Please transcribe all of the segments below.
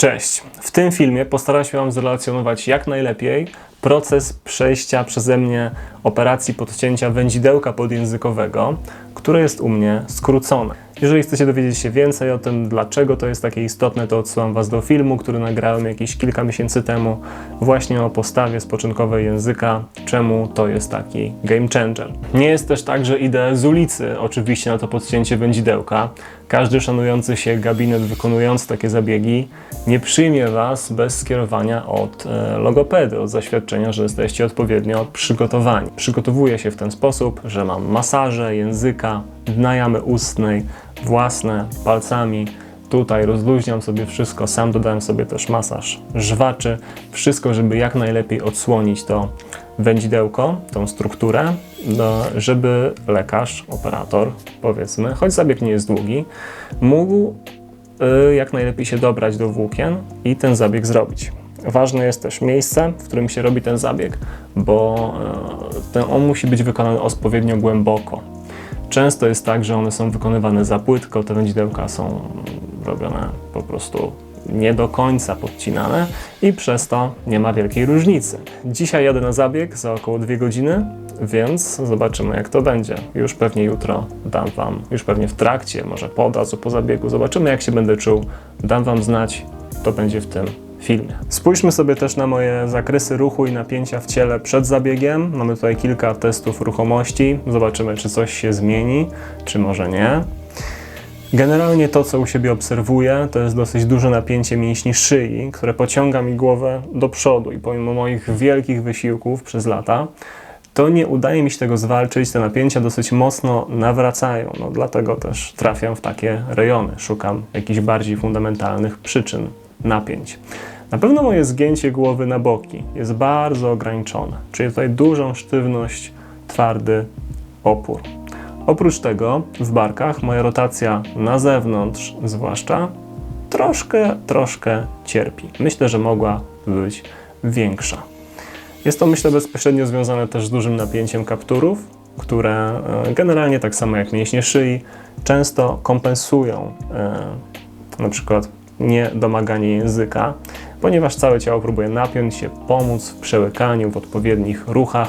Cześć. W tym filmie postaram się Wam zrelacjonować jak najlepiej proces przejścia przeze mnie operacji podcięcia wędzidełka podjęzykowego, które jest u mnie skrócone. Jeżeli chcecie dowiedzieć się więcej o tym, dlaczego to jest takie istotne, to odsyłam Was do filmu, który nagrałem jakieś kilka miesięcy temu, właśnie o postawie spoczynkowej języka, czemu to jest taki game changer. Nie jest też tak, że idę z ulicy, oczywiście, na to podcięcie wędzidełka. Każdy szanujący się gabinet wykonujący takie zabiegi nie przyjmie Was bez skierowania od e, logopedy, od zaświadczenia, że jesteście odpowiednio przygotowani. Przygotowuję się w ten sposób, że mam masaże języka, dna jamy ustnej, własne, palcami. Tutaj rozluźniam sobie wszystko, sam dodałem sobie też masaż żwaczy. Wszystko, żeby jak najlepiej odsłonić to wędzidełko, tą strukturę, no, żeby lekarz, operator, powiedzmy, choć zabieg nie jest długi, mógł y, jak najlepiej się dobrać do włókien i ten zabieg zrobić. Ważne jest też miejsce, w którym się robi ten zabieg, bo y, ten, on musi być wykonany odpowiednio głęboko. Często jest tak, że one są wykonywane za płytko, te wędzidełka są robione po prostu nie do końca podcinane i przez to nie ma wielkiej różnicy. Dzisiaj jadę na zabieg za około 2 godziny, więc zobaczymy jak to będzie. Już pewnie jutro dam Wam, już pewnie w trakcie, może po razu po zabiegu, zobaczymy jak się będę czuł, dam Wam znać, to będzie w tym filmie. Spójrzmy sobie też na moje zakresy ruchu i napięcia w ciele przed zabiegiem. Mamy tutaj kilka testów ruchomości. Zobaczymy, czy coś się zmieni, czy może nie. Generalnie to, co u siebie obserwuję, to jest dosyć duże napięcie mięśni szyi, które pociąga mi głowę do przodu i pomimo moich wielkich wysiłków przez lata, to nie udaje mi się tego zwalczyć, te napięcia dosyć mocno nawracają, no dlatego też trafiam w takie rejony, szukam jakichś bardziej fundamentalnych przyczyn napięć. Na pewno moje zgięcie głowy na boki jest bardzo ograniczone, czyli tutaj dużą sztywność, twardy opór. Oprócz tego w barkach moja rotacja na zewnątrz zwłaszcza troszkę, troszkę cierpi. Myślę, że mogła być większa. Jest to myślę bezpośrednio związane też z dużym napięciem kapturów, które e, generalnie tak samo jak mięśnie szyi często kompensują e, na przykład niedomaganie języka, ponieważ całe ciało próbuje napiąć się, pomóc w przełykaniu, w odpowiednich ruchach.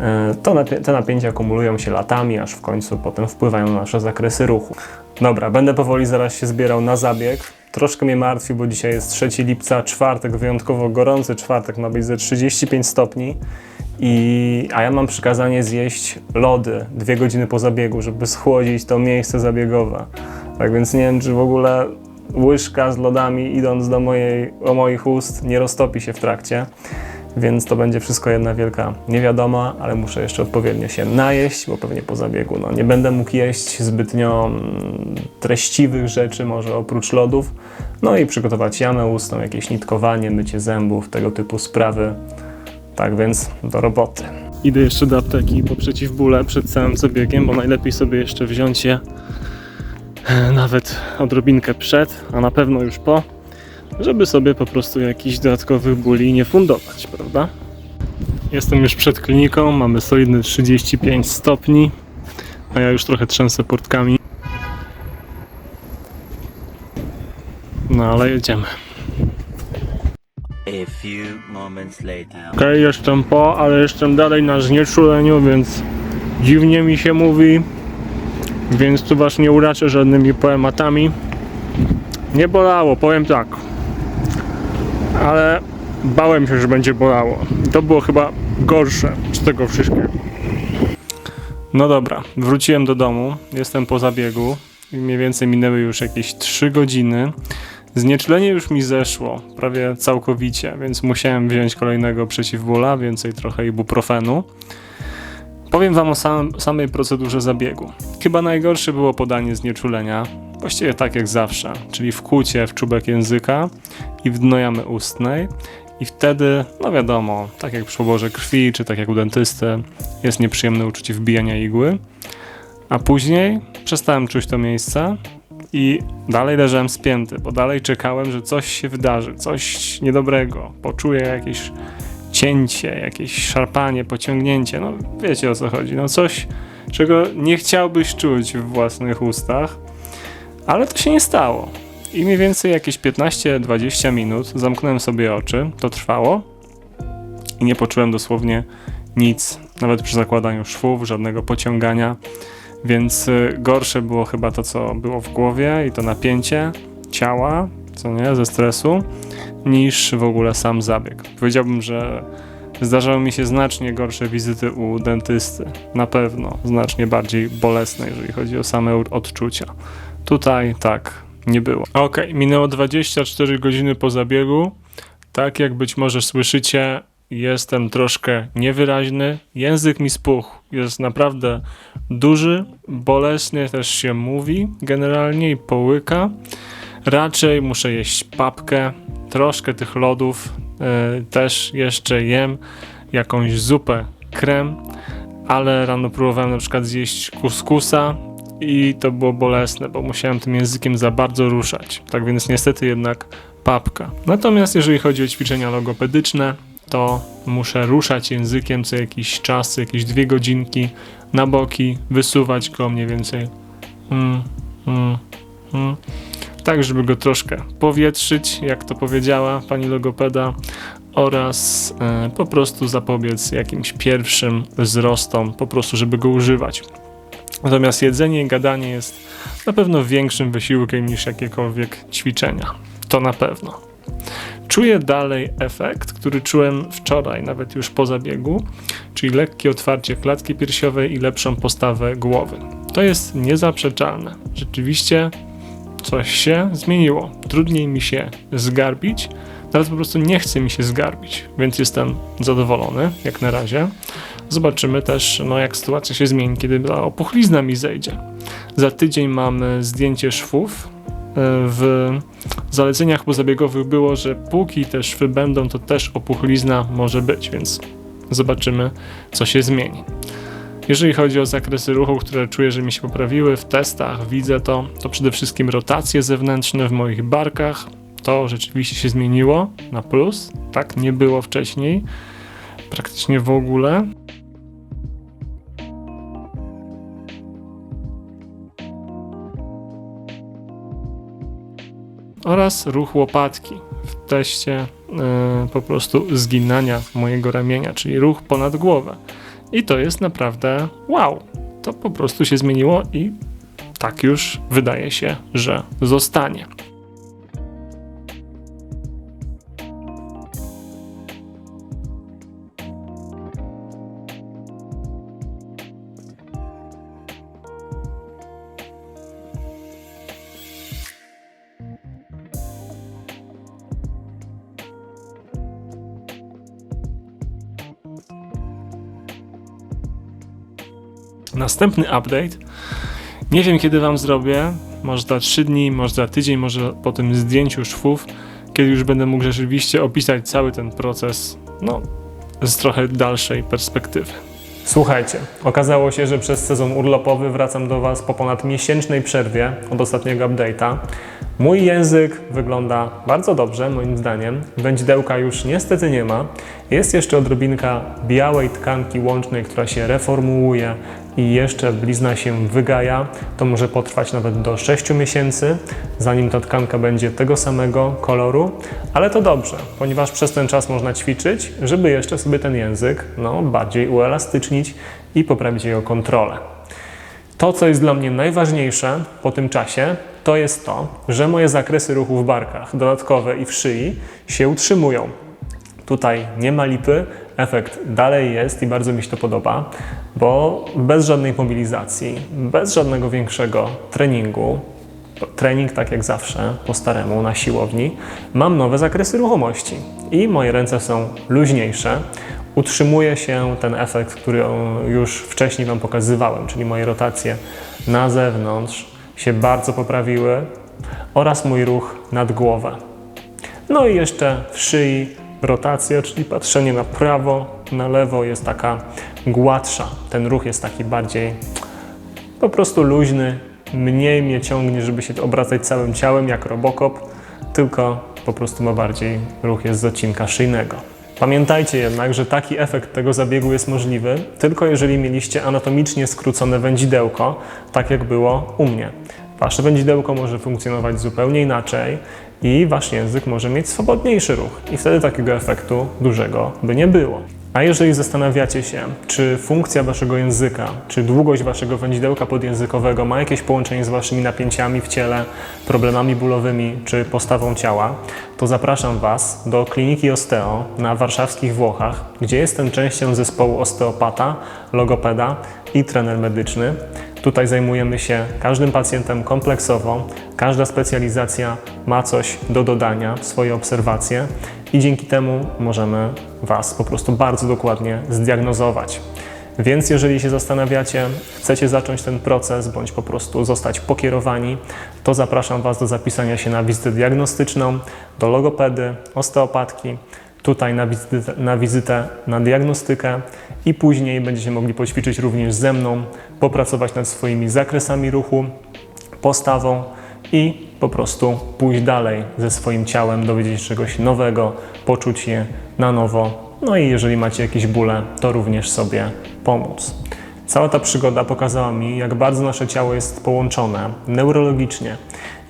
E, to napię te napięcia akumulują się latami, aż w końcu potem wpływają na nasze zakresy ruchu. Dobra, będę powoli zaraz się zbierał na zabieg. Troszkę mnie martwi, bo dzisiaj jest 3 lipca, czwartek, wyjątkowo gorący czwartek, ma być ze 35 stopni. I, a ja mam przykazanie zjeść lody dwie godziny po zabiegu, żeby schłodzić to miejsce zabiegowe. Tak więc nie wiem, czy w ogóle łyżka z lodami idąc do mojej, o moich ust nie roztopi się w trakcie. Więc to będzie wszystko jedna wielka niewiadoma, ale muszę jeszcze odpowiednio się najeść, bo pewnie po zabiegu no, nie będę mógł jeść zbytnio mm, treściwych rzeczy, może oprócz lodów. No i przygotować jamę ustną, jakieś nitkowanie, mycie zębów, tego typu sprawy. Tak więc do roboty. Idę jeszcze do apteki po przeciwbóle przed całym zabiegiem, bo najlepiej sobie jeszcze wziąć je nawet odrobinkę przed, a na pewno już po, żeby sobie po prostu jakichś dodatkowych bóli nie fundować, prawda? Jestem już przed kliniką, mamy solidne 35 stopni, a ja już trochę trzęsę portkami. No ale jedziemy. A few moments later. Okej, jestem po, ale jestem dalej na znieczuleniu, więc dziwnie mi się mówi, więc tu was nie uraczę żadnymi poematami. Nie bolało, powiem tak. Ale bałem się, że będzie bolało. To było chyba gorsze z tego wszystkiego. No dobra, wróciłem do domu, jestem po zabiegu mniej więcej minęły już jakieś 3 godziny. Znieczulenie już mi zeszło prawie całkowicie, więc musiałem wziąć kolejnego przeciwbóla, więcej trochę ibuprofenu. Powiem Wam o sam, samej procedurze zabiegu. Chyba najgorsze było podanie znieczulenia, właściwie tak jak zawsze, czyli wkłucie w czubek języka i w dno jamy ustnej. I wtedy, no wiadomo, tak jak przy poborze krwi, czy tak jak u dentysty, jest nieprzyjemne uczucie wbijania igły. A później przestałem czuć to miejsce i dalej leżałem spięty, bo dalej czekałem, że coś się wydarzy, coś niedobrego. Poczuję jakieś cięcie, jakieś szarpanie, pociągnięcie. No wiecie o co chodzi. No coś, czego nie chciałbyś czuć w własnych ustach, ale to się nie stało. I mniej więcej jakieś 15-20 minut zamknąłem sobie oczy, to trwało i nie poczułem dosłownie nic, nawet przy zakładaniu szwów, żadnego pociągania, więc y, gorsze było chyba to, co było w głowie i to napięcie ciała, co nie, ze stresu, niż w ogóle sam zabieg. Powiedziałbym, że zdarzały mi się znacznie gorsze wizyty u dentysty, na pewno znacznie bardziej bolesne, jeżeli chodzi o same odczucia. Tutaj tak nie było. Okej, minęło 24 godziny po zabiegu. Tak jak być może słyszycie, jestem troszkę niewyraźny. Język mi spuchł. Jest naprawdę duży, bolesnie też się mówi generalnie i połyka. Raczej muszę jeść papkę, troszkę tych lodów też jeszcze jem, jakąś zupę, krem, ale rano próbowałem na przykład zjeść kuskusa i to było bolesne, bo musiałem tym językiem za bardzo ruszać. Tak więc niestety jednak papka. Natomiast jeżeli chodzi o ćwiczenia logopedyczne, to muszę ruszać językiem co jakiś czas, co jakieś dwie godzinki na boki, wysuwać go mniej więcej. Mm, mm, mm. Tak, żeby go troszkę powietrzyć, jak to powiedziała pani logopeda, oraz e, po prostu zapobiec jakimś pierwszym wzrostom, po prostu, żeby go używać. Natomiast jedzenie i gadanie jest na pewno większym wysiłkiem niż jakiekolwiek ćwiczenia. To na pewno. Czuję dalej efekt, który czułem wczoraj, nawet już po zabiegu, czyli lekkie otwarcie klatki piersiowej i lepszą postawę głowy. To jest niezaprzeczalne. Rzeczywiście coś się zmieniło. Trudniej mi się zgarbić, nawet po prostu nie chce mi się zgarbić, więc jestem zadowolony jak na razie. Zobaczymy też, no, jak sytuacja się zmieni, kiedy ta opuchlizna mi zejdzie. Za tydzień mamy zdjęcie szwów. W zaleceniach pozabiegowych było, że póki te szwy będą, to też opuchlizna może być, więc zobaczymy, co się zmieni. Jeżeli chodzi o zakresy ruchu, które czuję, że mi się poprawiły w testach, widzę to, to przede wszystkim rotacje zewnętrzne w moich barkach. To rzeczywiście się zmieniło na plus. Tak nie było wcześniej, praktycznie w ogóle. Oraz ruch łopatki w teście e, po prostu zginania mojego ramienia, czyli ruch ponad głowę. I to jest naprawdę wow. To po prostu się zmieniło i tak już wydaje się, że zostanie. Następny update. Nie wiem kiedy wam zrobię. Może za 3 dni, może za tydzień, może po tym zdjęciu szwów, kiedy już będę mógł rzeczywiście opisać cały ten proces, no, z trochę dalszej perspektywy. Słuchajcie, okazało się, że przez sezon urlopowy wracam do Was po ponad miesięcznej przerwie od ostatniego update'a. Mój język wygląda bardzo dobrze, moim zdaniem. Wędzidełka już niestety nie ma. Jest jeszcze odrobinka białej tkanki łącznej, która się reformułuje i jeszcze blizna się wygaja. To może potrwać nawet do 6 miesięcy, zanim ta tkanka będzie tego samego koloru, ale to dobrze, ponieważ przez ten czas można ćwiczyć, żeby jeszcze sobie ten język no, bardziej uelastycznić i poprawić jego kontrolę. To, co jest dla mnie najważniejsze po tym czasie, to jest to, że moje zakresy ruchu w barkach, dodatkowe i w szyi się utrzymują. Tutaj nie ma lipy, efekt dalej jest i bardzo mi się to podoba, bo bez żadnej mobilizacji, bez żadnego większego treningu, trening tak jak zawsze, po staremu na siłowni, mam nowe zakresy ruchomości i moje ręce są luźniejsze. Utrzymuje się ten efekt, który już wcześniej Wam pokazywałem, czyli moje rotacje na zewnątrz się bardzo poprawiły oraz mój ruch nad głowę. No i jeszcze w szyi rotacja, czyli patrzenie na prawo, na lewo jest taka gładsza. Ten ruch jest taki bardziej po prostu luźny, mniej mnie ciągnie, żeby się obracać całym ciałem jak Robocop, tylko po prostu ma bardziej ruch jest z odcinka szyjnego. Pamiętajcie jednak, że taki efekt tego zabiegu jest możliwy tylko jeżeli mieliście anatomicznie skrócone wędzidełko, tak jak było u mnie. Wasze wędzidełko może funkcjonować zupełnie inaczej i wasz język może mieć swobodniejszy ruch i wtedy takiego efektu dużego by nie było. A jeżeli zastanawiacie się, czy funkcja waszego języka, czy długość waszego wędzidełka podjęzykowego ma jakieś połączenie z waszymi napięciami w ciele, problemami bólowymi czy postawą ciała, to zapraszam was do kliniki Osteo na warszawskich Włochach, gdzie jestem częścią zespołu osteopata, logopeda i trener medyczny. Tutaj zajmujemy się każdym pacjentem kompleksowo. Każda specjalizacja ma coś do dodania, swoje obserwacje i dzięki temu możemy Was po prostu bardzo dokładnie zdiagnozować. Więc jeżeli się zastanawiacie, chcecie zacząć ten proces bądź po prostu zostać pokierowani, to zapraszam Was do zapisania się na wizytę diagnostyczną, do logopedy, osteopatki, tutaj na wizytę, na wizytę, na diagnostykę i później będziecie mogli poćwiczyć również ze mną, popracować nad swoimi zakresami ruchu, postawą i po prostu pójść dalej ze swoim ciałem, dowiedzieć się czegoś nowego, poczuć je na nowo. No i jeżeli macie jakieś bóle, to również sobie pomóc. Cała ta przygoda pokazała mi, jak bardzo nasze ciało jest połączone neurologicznie.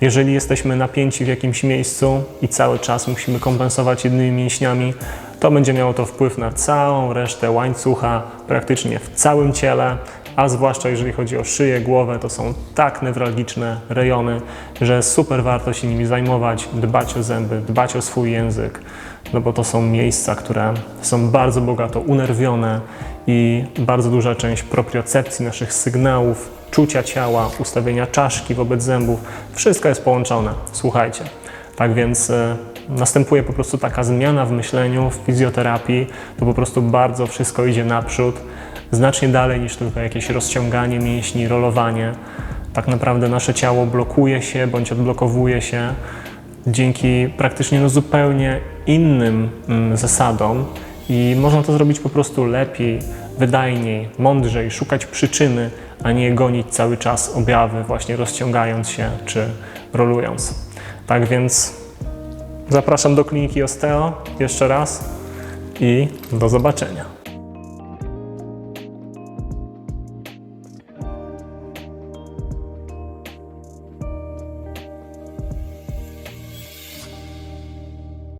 Jeżeli jesteśmy napięci w jakimś miejscu i cały czas musimy kompensować jednymi mięśniami, to będzie miało to wpływ na całą resztę łańcucha, praktycznie w całym ciele, a zwłaszcza jeżeli chodzi o szyję, głowę, to są tak newralgiczne rejony, że super warto się nimi zajmować, dbać o zęby, dbać o swój język, no bo to są miejsca, które są bardzo bogato unerwione i bardzo duża część propriocepcji naszych sygnałów, czucia ciała, ustawienia czaszki wobec zębów, wszystko jest połączone. Słuchajcie. Tak więc e, następuje po prostu taka zmiana w myśleniu, w fizjoterapii, to po prostu bardzo wszystko idzie naprzód, znacznie dalej niż tylko jakieś rozciąganie mięśni, rolowanie. Tak naprawdę nasze ciało blokuje się bądź odblokowuje się dzięki praktycznie no zupełnie innym mm, zasadom i można to zrobić po prostu lepiej, wydajniej, mądrzej, szukać przyczyny, a nie gonić cały czas objawy, właśnie rozciągając się czy rolując. Tak więc zapraszam do kliniki Osteo jeszcze raz i do zobaczenia.